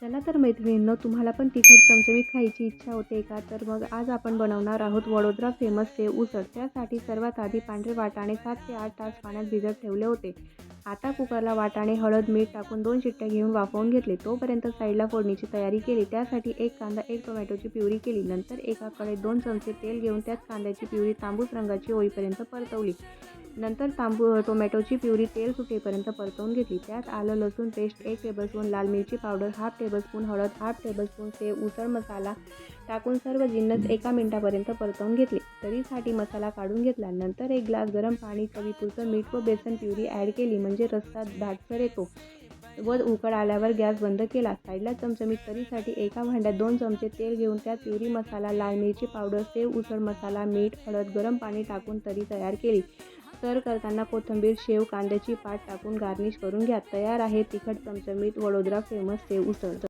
चला तर मैत्रिणींनो तुम्हाला पण तिखट चमचमीत खायची इच्छा होते का? तर मग आज आपण बनवणार आहोत वडोदरा फेमस सेव उसळ. त्यासाठी सर्वात आधी पांढरे वाटाणे सात ते आठ तास पाण्यात भिजत ठेवले होते. आता कुकरला वाटाणे हळद मीठ टाकून दोन शिट्ट्या घेऊन वाफवून घेतले. तोपर्यंत साईडला फोडणीची तयारी केली. त्यासाठी एक कांदा एक टोमॅटोची प्युरी केली. नंतर एका कढईत दोन चमचे तेल घेऊन त्यात कांद्याची प्युरी तांबूस रंगाची होईपर्यंत परतवली. नंतर तांबू टोमॅटोची प्युरी तेल सुटेपर्यंत परतवून घेतली. त्यात आलं लसूण पेस्ट एक टेबलस्पून लाल मिरची पावडर हाफ टेबलस्पून हळद हाफ टेबलस्पून सेव उसळ मसाला टाकून सर्व जिन्नस एका मिनिटापर्यंत परतवून घेतले. तरीसाठी मसाला काढून घेतला. नंतर एक ग्लास गरम पाणी चवीपुरतं मीठ व बेसन प्युरी ॲड केली. म्हणजे रस्सा दाटसर येतो. व उकळ आल्यावर गॅस बंद केला. साईडला चमचमीत तरीसाठी एका भांड्यात दोन चमचे तेल घेऊन त्यात प्युरी मसाला लाल मिरची पावडर सेव उसळ मसाला मीठ हळद गरम पाणी टाकून तरी तयार केली. सर्व करताना कोथिंबीर शेव कांद्याची पात टाकून गार्निश करून घ्या. तयार आहे तिखट चमचमीत वडोदरा फेमस सेव उसळ.